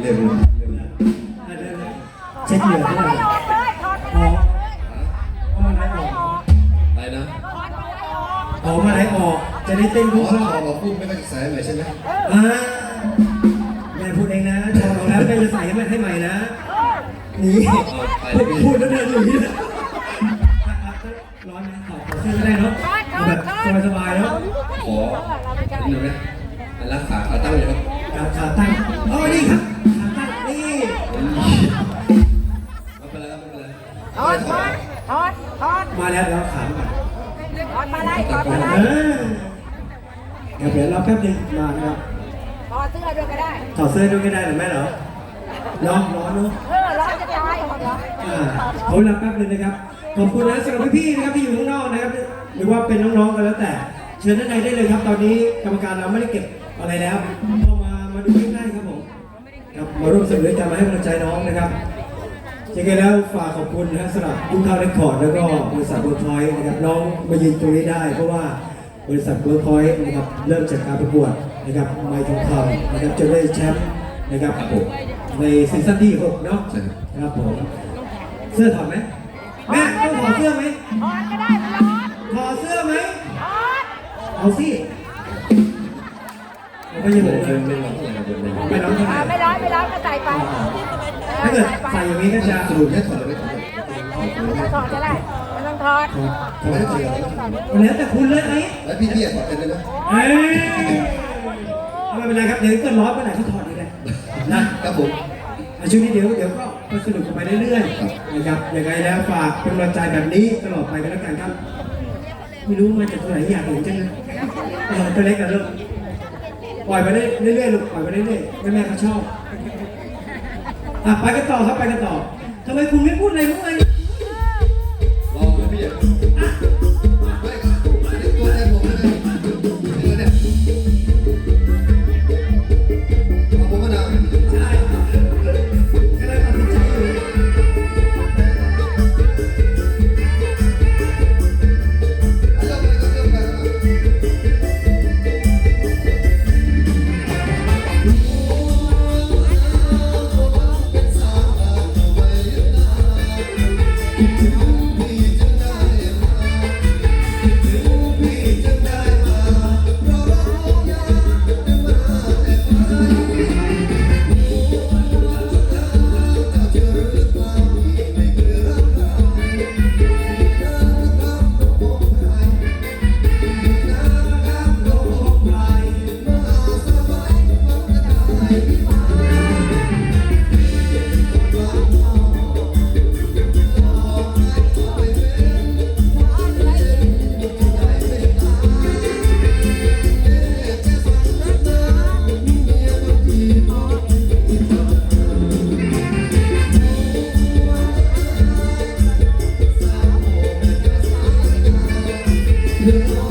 เรื่องเรื่องอะเช็คเหงื่อให้ออดเลยถอดอ๋อเอามาไหนออกอะไรนะอ๋อมาไหนออก จะได้เต้นอ๋ทุกรอบขอบอกพูดไม่ค่อยจะสายใหม่ใช่ไหมอ่าแม่พูดเองนะชอเราแล้วแม่จะใส่ให้มันให้ใหม่นะนี่พูดแล้วเดินอยู่นี่ร้อนนะขอขอเสื้อก็ได้เนาะแบบสบายๆเนาะขออันนึงนะรักษาขาตั้งเลยครับ ขาขาตั้งอ๋อนี่ครับขาตั้งนี่ไม่เป็นไรไม่เป็นไรถอดถอดถอดถอดมาแล้วเดี๋ยวขาก่อนถอดมาเลยถอดมาเลเอยอเดี๋ยวเดี๋ยวรอแป๊บนึงมานะครับถอดเสื้อด้วยก็ได้ถอดเสื้อด้วยก็ได้หรือไม่เหรอร้อนร้อนเนาะเออร้อนจะตายหมดเหรออ่าขอเวลาแป๊บนึงนะครับขอบคุณนะสำหรับพี่ๆนะครับที่อยู่ข้างนอกนะครับหรือว่าเป็นน้องๆกันแล้วแต่ เชิญด้านในได้เลยครับ ตอนนี้กรรมการเราไม่ได้เก็บอะไรแล้วเข้า มาดูใกล้ๆครับผมครับมาร่วมสนุกด้วยกันมาให้กำลังใจน้องนะครับยังไงแล้วฝากขอบคุณนะสำหรับยุคเท่าเรคคอร์ดแล้วก็บริษัทเวิร์คพอยต์นะครับน้องมายืนตรงนี้ได้ เพราะว่าบริษัทเวิร์คพอยต์นะครับเริ่มจากการประกวดนะครับไมค์ทองคำนะครับจนได้แชมป์นะครับครับผมในซีซั่นที่หกเนาะใช่ครับครับผมเสื้อถอดไหมแม่ต้องถอดเสื้อไหมถอดก็ได้มันร้อนถอดเสื้อไหมถอดเอาสิเอาไม่ใช่ผมไม่เลยไม่ร้องไรนะบนเลย ไม่ร้อนก็ใส่ไปถ้าเกิดใส่อย่างนี้ก็จะสรุปแค่ถอดหรือไม่ถอดไม่ถอดก็ได้ไม่ต้องถอดทำไมไม่ถอดแล้วแต่คุณเลยไอ้แล้วพี่พี่ถอดกันได้ไหมเอ้ยไม่เป็นไรครับเดี๋ยวเกิดร้อนเมื่อไหร่ก็ถอดอีกเลยนะครับผมอะช่วงนี้เดี๋ยวเดี๋ยวก็ไปสนุกกันไปเรื่อยครับๆนะครับยังไงแล้วฝากเป็นกำลังใจแบบนี้ตลอดไปกันแล้วกันครับ ไม่รู้มาจากตรงไหนอยากเห็นจังเลยเออตัวเล็กกันลูกปล่อยไปเรื่อยๆลูกปล่อยไปเรื่อยๆแม่แม่ๆเขาชอบ อะไปกันต่อครับไปกันต่อทำไมคุณไม่พูดอะไรเมื่อไง Yeah.